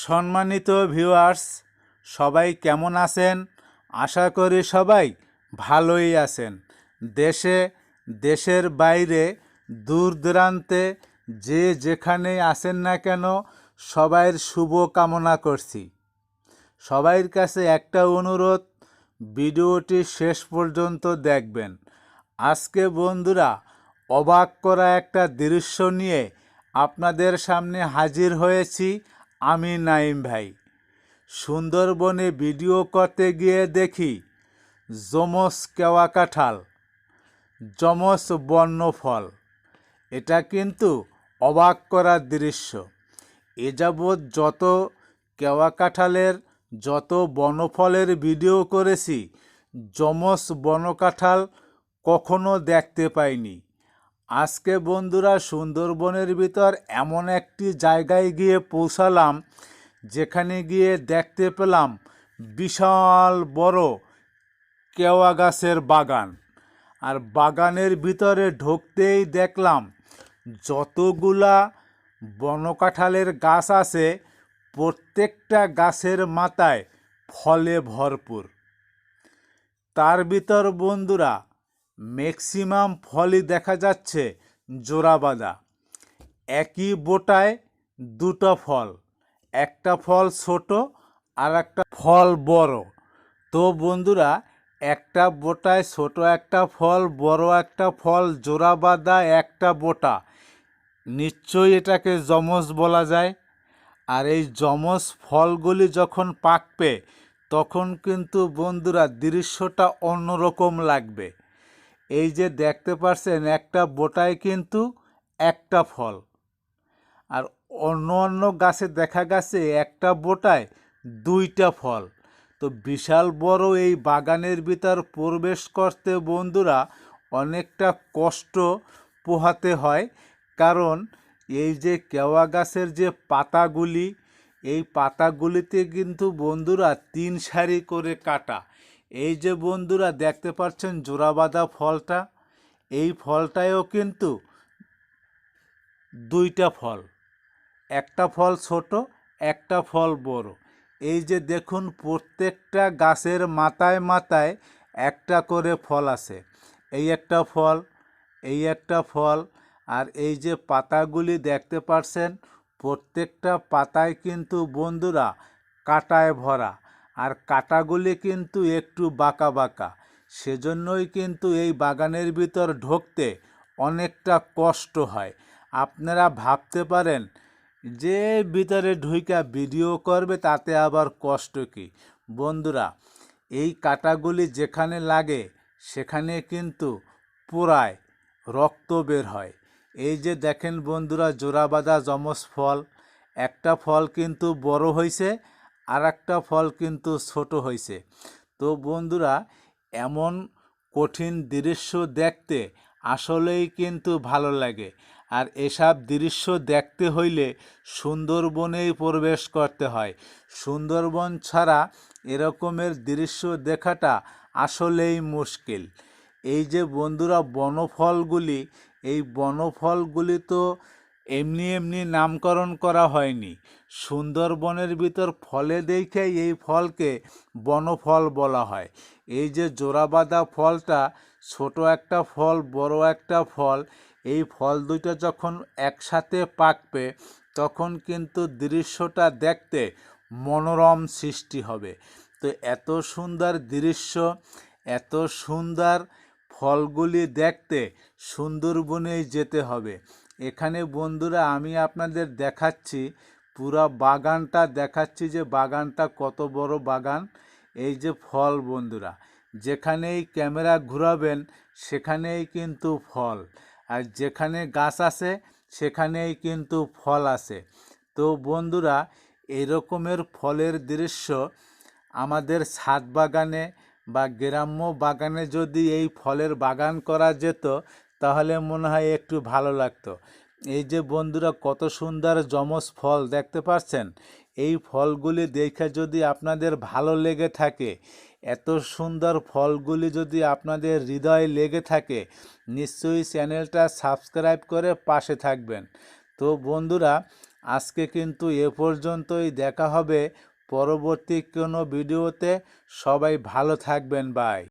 সম্মানিত ভিউয়ার্স সবাই কেমন আছেন? আশা করি সবাই ভালোই আছেন। দেশে, দেশের বাইরে, দূর দূরান্তে যে যেখানে আছেন না কেন, সবাইয়ের শুভ কামনা করছি। সবাইয়ের কাছে একটা অনুরোধ, ভিডিওটি শেষ পর্যন্ত দেখবেন। আজকে বন্ধুরা, অবাক করা একটা দৃশ্য নিয়ে আপনাদের সামনে হাজির হয়েছি। আমি নাইম ভাই। সুন্দরবনে ভিডিও করতে গিয়ে দেখি যমস কেওয়া কাঁঠাল যমস বর্ণফল। এটা কিন্তু অবাক করার দৃশ্য। এ যাবৎ যত কেওয়া কাঁঠালের, যত বনফলের ভিডিও করেছি যমস বনকাঁঠাল কখনো দেখতে পাইনি। আজকে বন্ধুরা সুন্দরবনের ভিতর এমন একটি জায়গায় গিয়ে পৌঁছালাম, যেখানে গিয়ে দেখতে পেলাম বিশাল বড় কেওয়া গাছের বাগান। আর বাগানের ভিতরে ঢুকতেই দেখলাম যতগুলা বনকাঁঠালের গাছ আছে, প্রত্যেকটা গাছের মাথায় ফলে ভরপুর। তার ভিতর বন্ধুরা ম্যাক্সিমাম ফলই দেখা যাচ্ছে জোড়াবাঁধা একই বোটায় দুটো ফল, একটা ফল ছোট আর একটা ফল বড়। তো বন্ধুরা, একটা বোটায় ছোট একটা ফল, বড় একটা ফল জোড়াবাঁধা একটা বোটা। নিশ্চয়ই এটাকে যমজ বলা যায়। আর এই যমজ ফলগুলি যখন পাকবে, তখন কিন্তু বন্ধুরা দৃশ্যটা অন্যরকম লাগবে। এই যে দেখতে পাচ্ছেন একটা বোটায় কিন্তু একটা ফল। আর অন্য অন্য গাছে দেখা গেছে একটা বোটায় দুইটা ফল। তো বিশাল বড় এই বাগানের ভিতর প্রবেশ করতে বন্ধুরা অনেকটা কষ্ট পোহাতে হয়। কারণ এই যে কেওয়া গাছের যে পাতাগুলি, এই পাতাগুলিতে কিন্তু বন্ধুরা তিন সারি করে কাটা। এই যে বন্ধুরা দেখতে পাচ্ছেন জোড়াবাঁধা ফলটা, এই ফলটায়ও কিন্তু দুইটা ফল। একটা ফল ছোট, একটা ফল বড়। এই যে দেখুন প্রত্যেকটা গাছের মাথায় মাথায় একটা করে ফল আছে। এই একটা ফল, এই একটা ফল, আর এই যে পাতাগুলি দেখতে পাচ্ছেন, প্রত্যেকটা পাতায় কিন্তু বন্ধুরা কাটায় ভরা। আর কাটাগুলি কিন্তু একটু বাঁকা বাঁকা। সেজন্যই কিন্তু এই বাগানের ভিতর ঢুকতে অনেকটা কষ্ট হয়। আপনারা ভাবতে পারেন, যে ভিতরে ঢুইকা ভিডিও করবে তাতে আবার কষ্ট কি? বন্ধুরা, এই কাটাগুলি যেখানে লাগে, সেখানে কিন্তু পোড়ায় রক্ত বের হয়। এই যে দেখেন বন্ধুরা, জোড়াবাঁধা যমজ ফল। একটা ফল কিন্তু বড় হয়েছে আর একটা ফল কিন্তু ছোট হয়েছে তো বন্ধুরা, এমন কঠিন দৃশ্য দেখতে আসলেই কিন্তু ভালো লাগে। আর এসব দৃশ্য দেখতে হইলে সুন্দরবনেই প্রবেশ করতে হয়। সুন্দরবন ছাড়া এরকমের দৃশ্য দেখাটা আসলেই মুশকিল। এই যে বন্ধুরা, বনফলগুলি, এই বনফলগুলি তো এমনি এমনি নামকরণ করা হয়নি। সুন্দরবনের ভিতর ফলে দেখে এই ফলকে বনফল বলা হয়। এই যে জোড়াবাঁধা ফলটা, ছোট একটা ফল, বড় একটা ফল, এই ফল দুইটা যখন একসাথে পাকবে, তখন কিন্তু দৃশ্যটা দেখতে মনোরম সৃষ্টি হবে। তো এত সুন্দর দৃশ্য, এত সুন্দর ফলগুলি দেখতে সুন্দরবনেই যেতে হবে। এখানে বন্ধুরা আমি আপনাদের দেখাচ্ছি, পুরা বাগানটা দেখাচ্ছি যে বাগানটা কত বড় বাগান। এই যে ফল বন্ধুরা, যেখানেই ক্যামেরা ঘুরাবেন সেখানেই কিন্তু ফল। আর যেখানে গাছ আছে সেখানেই কিন্তু ফল আছে। তো বন্ধুরা, এরকমের ফলের দৃশ্য আমাদের ছাদ বাগানে বা গ্রাম্য বাগানে যদি এই ফলের বাগান করা যেত তাহলে মনে হয় একটু ভালো লাগতো। এই যে বন্ধুরা কত সুন্দর যমজ ফল দেখতে পাচ্ছেন, এই ফলগুলি দেখে যদি আপনাদের ভালো লেগে থাকে, এত সুন্দর ফলগুলি যদি আপনাদের হৃদয়ে লেগে থাকে, নিশ্চয়ই চ্যানেলটা সাবস্ক্রাইব করে পাশে থাকবেন। তো বন্ধুরা, আজকে কিন্তু এ পর্যন্তই দেখা হবে পরবর্তী কোনো ভিডিওতে। সবাই ভালো থাকবেন, বাই।